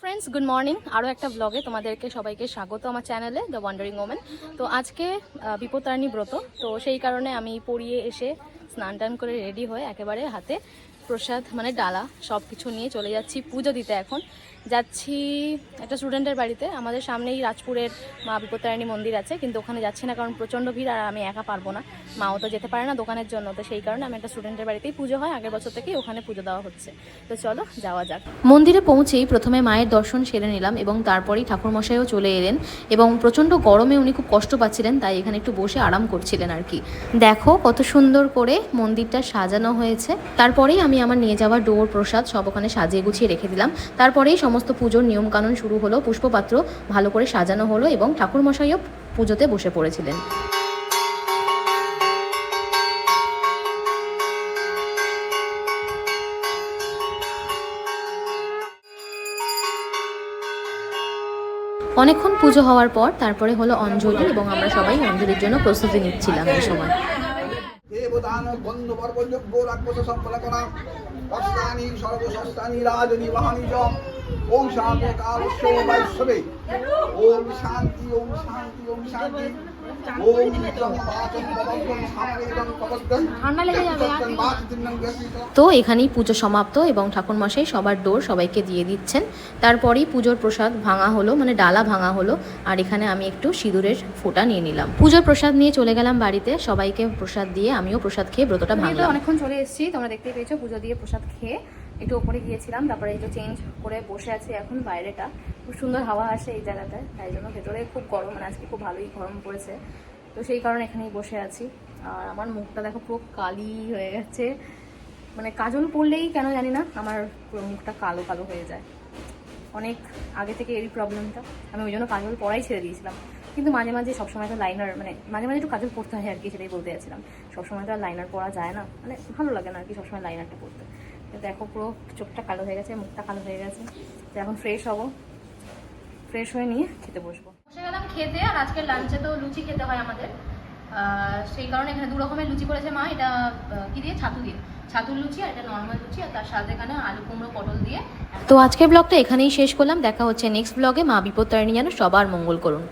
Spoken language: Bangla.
ফ্রেন্ডস গুড মর্নিং আরও একটা ব্লগে তোমাদেরকে সবাইকে স্বাগত আমার চ্যানেলে দ্য ওয়ান্ডারিং ওমেন তো আজকে বিপতারণী বিপত্তারিণী ব্রত। তো সেই কারণে আমি পড়িয়ে এসে স্নান টান করে রেডি হয়ে একেবারে হাতে প্রসাদ মানে ডালা সব কিছু নিয়ে চলে যাচ্ছি পুজো দিতে এখন। যাচ্ছি একটা স্টুডেন্টের বাড়িতে। আমাদের সামনেই রাজপুরের মা বিপত্তারিণী মন্দির আছে, কিন্তু ওখানে যাচ্ছি না কারণ প্রচণ্ড ভিড় আর আমি একা পারব না। মাও তো যেতে পারে না দোকানের জন্য, তো সেই কারণে আমি একটা স্টুডেন্টের বাড়িতেই পুজো হয়। আগের বছর থেকেই ওখানে পুজো দেওয়া হচ্ছে। তো চলো, যাওয়া যাক। মন্দিরে পৌঁছেই প্রথমে মায়ের দর্শন সেরে নিলাম এবং তারপরেই ঠাকুরমশাইও চলে এলেন এবং প্রচণ্ড গরমে উনি খুব কষ্ট পাচ্ছিলেন, তাই এখানে একটু বসে আরাম করছিলেন আর কি। দেখো কত সুন্দর করে মন্দিরটা সাজানো হয়েছে। তারপরেই আমি আমার নিয়ে যাওয়া ডোর, প্রসাদ সব ওখানে সাজিয়ে গুছিয়ে রেখে দিলাম। তারপরেই সমস্ত পুজোর নিয়মকানুন শুরু হলো, পুষ্পপাত্র ভালো করে সাজানো হলো এবং ঠাকুরমশাইও পুজোতে বসে পড়েছিলেন। অনেকক্ষণ পুজো হওয়ার পর তারপরে হলো অঞ্জলি এবং আমরা সবাই অঞ্জলির জন্য প্রস্তুতি নিচ্ছিলাম এই সময়। রাক্ষস অষ্টানি সর্বষষ্ঠানি রাজনী বাহানি ওম শান্ত কালস্য বৈশ্ববে ওম শান্তি ওম শান্তি ওম শান্তি। তো এখানেই পুজো সমাপ্ত এবং ঠাকুরমশাই সবার ডোর সবাইকে দিয়ে দিচ্ছেন। তারপরেই পুজোর প্রসাদ ভাঙা হলো মানে ডালা ভাঙা হলো। আর এখানে আমি একটু সিঁদুরের ফোঁটা নিয়ে নিলাম। পুজোর প্রসাদ নিয়ে চলে গেলাম বাড়িতে। সবাইকে প্রসাদ দিয়ে আমিও প্রসাদ খেয়ে ব্রতটা ভাঙলাম। অনেকক্ষণ চলে এসেছি তোমরা দেখতেই পেয়েছ পুজো দিয়ে প্রসাদ খেয়ে একটু ওপরে গিয়েছিলাম তারপরে এই যে চেঞ্জ করে বসে আছি এখন বাইরেটা। খুব সুন্দর হাওয়া আসে এই জায়গাটায় তাই জন্য ভেতরে খুব গরম মানে আজকে খুব ভালোই গরম পড়েছে। তো সেই কারণে এখানেই বসে আছি। আর আমার মুখটা দেখো পুরো কালি হয়ে গেছে। মানে কাজল পড়লেই কেন জানি না আমার পুরো মুখটা কালো কালো হয়ে যায়। অনেক আগে থেকে এই প্রবলেমটা আমি ওই জন্য কাজল পড়াই ছেড়ে দিয়েছিলাম। কিন্তু মাঝে মাঝে সবসময় তো লাইনার মানে মাঝে মাঝে একটু কাজল পড়তে হয় আর কি সেটাই বলতে যাচ্ছিলাম। সবসময় তো আর লাইনার পরা যায় না। মানে ভালো লাগে না আর কি সবসময় লাইনারটা পরতে তো দেখো পুরো চোখটা কালো হয়ে গেছে মুখটা কালো হয়ে গেছে। তো এখন ফ্রেশ হব। ফ্রেশ হয়ে নিয়ে খেতে বসবো। বসে গেলাম খেতে আর আজকে লাঞ্চে তো লুচি খেতে হয় আমাদের। সেই কারণে এখানে দু রকমের লুচি করেছে মা এটা কি দিয়ে? ছাতু দিয়ে। ছাতুর লুচি আর এটা নর্মাল লুচি আর তার সাথে এখানে আলু কুমড়ো পটল দিয়ে। তো আজকের ব্লগটা এখানেই শেষ করলাম। দেখা হচ্ছে নেক্সট ব্লগে মা বিপদ বিপত্তারিণী যেন সবার মঙ্গল করুন।